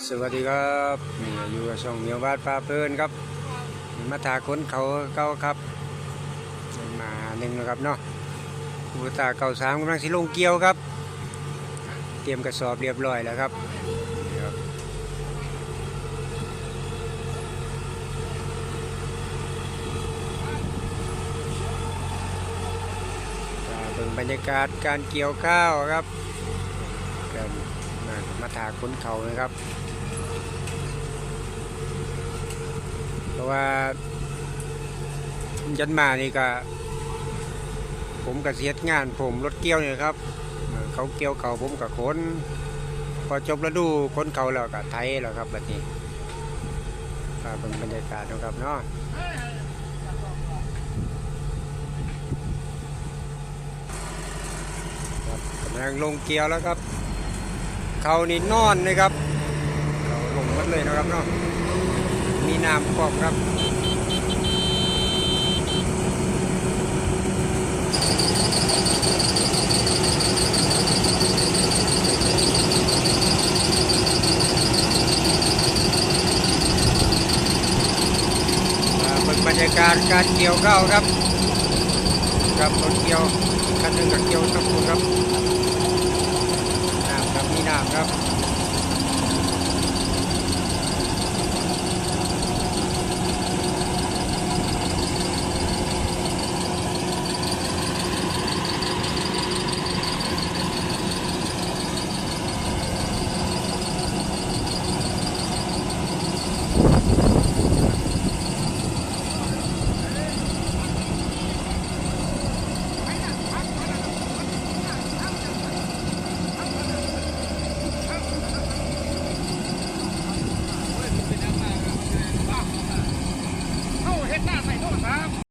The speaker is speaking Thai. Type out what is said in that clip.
สวัสดีครับนี่อยู่กับช่องเมียวบาดปลาเพลินครับมาถาค้นเขาเก้าครับ มาหนึ่งแล้วครับเนาะอุตาเก่าสามกำลังสิลงเกี่ยวครับ เตรียมกระสอบเรียบร้อยแล้วครับบอ่าเบิ่งบรรยากาศการเกี่ยวข้าวครับกัน มามาถาค้นเขานะครับ เพราะว่ายันมานี่ก็ผมกับเสียงานผมรถเกี่ยวเนี่ยครับ เขาเกี่ยวเขาผมกับคนพอจบฤดูคนเขาแล้วก็ไทยแล้วครับแบบนี้ก็เป็นบรรยากาศนะครับเนาะกำลังลงเกียวแล้วครับ เขานี่นอนนะครับเขาลงมัดเลยนะครับเนาะมีน้ำครอบครับบรรยากาศการเกี่ยวข้าวครับกับรถเกี่ยวคันหนึ่งกับเกี่ยวทั้งคู่ครับน้ำครับ มีน้ำครับ